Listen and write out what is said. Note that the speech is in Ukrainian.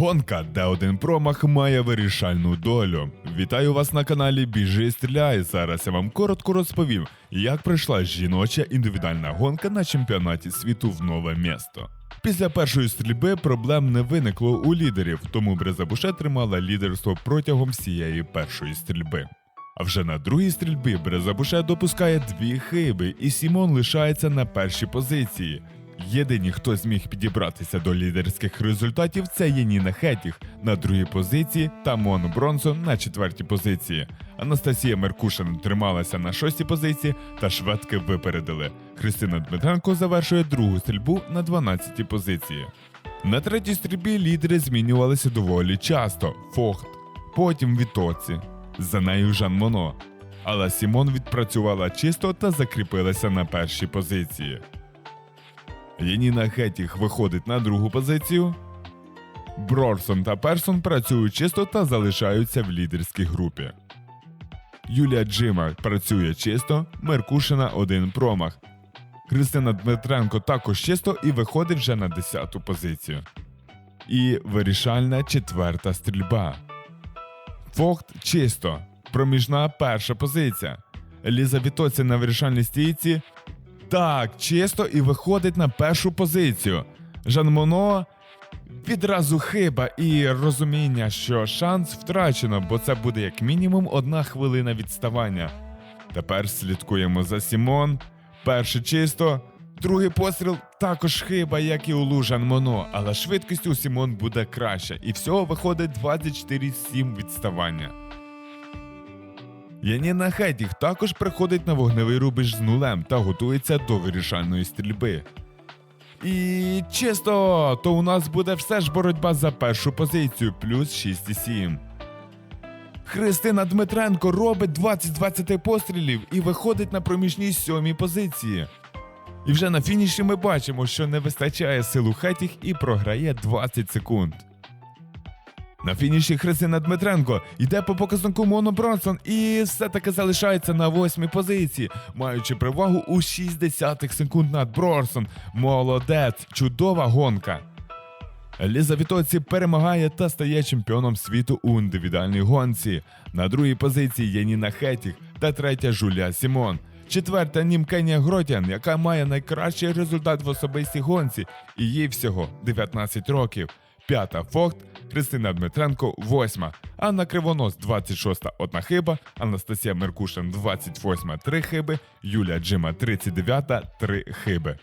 Гонка, де один промах має вирішальну долю. Вітаю вас на каналі Біжи Стріляй. Зараз я вам коротко розповім, як пройшла жіноча індивідуальна гонка на чемпіонаті світу в нове місто. Після першої стрільби проблем не виникло у лідерів, тому Брезабуше тримала лідерство протягом всієї першої стрільби. А вже на другій стрільбі Брезабуше допускає дві хиби, і Сімон лишається на першій позиції. Єдині, хто зміг підібратися до лідерських результатів, це є Ніна Хетіх на другій позиції та Мон Бронсон на четвертій позиції. Анастасія Меркушин трималася на шостій позиції та шведки випередили. Христина Дмитренко завершує другу стрільбу на 12-й позиції. На третій стрільбі лідери змінювалися доволі часто: Фохт, потім Вітоці, за нею Жан Моно. Але Сімон відпрацювала чисто та закріпилася на першій позиції. Яніна Хетіх виходить на другу позицію. Брорсон та Персон працюють чисто та залишаються в лідерській групі. Юлія Джима працює чисто, Меркушина один промах. Христина Дмитренко також чисто і виходить вже на 10-ту позицію. І вирішальна четверта стрільба. Фохт чисто. Проміжна перша позиція. Еліза Вітоці на вирішальній стійці так, чисто і виходить на першу позицію. Жан Моно відразу хиба і розуміння, що шанс втрачено, бо це буде як мінімум одна хвилина відставання. Тепер слідкуємо за Сімон. Перший чисто, другий постріл також хиба, як і у Лу Жан Моно, але швидкість у Сімон буде краща, і всього виходить 24-7 відставання. Яніна Хетіх також приходить на вогневий рубеж з нулем та готується до вирішальної стрільби. І чисто, то у нас буде все ж боротьба за першу позицію плюс 6,7. Христина Дмитренко робить 20 20 пострілів і виходить на проміжній сьомій позиції. І вже на фініші ми бачимо, що не вистачає сил у Хетіх і програє 20 секунд. На фініші Христина Дмитренко йде по показнику Моно Бронсон і все-таки залишається на восьмій позиції, маючи перевагу у 60 секунд над Бронсон. Молодець, чудова гонка. Ліза Вітоці перемагає та стає чемпіоном світу у індивідуальній гонці. На другій позиції є Ніна Хетіх та третя Жулія Сімон. Четверта Німкенія Гротян, яка має найкращий результат в особистій гонці, і їй всього 19 років. П'ята Фохт, Христина Дмитренко, восьма. Анна Кривонос, 26-та одна хиба, Анастасія Меркушин, 28-ма, три хиби, Юлія Джима, 39-та, три хиби.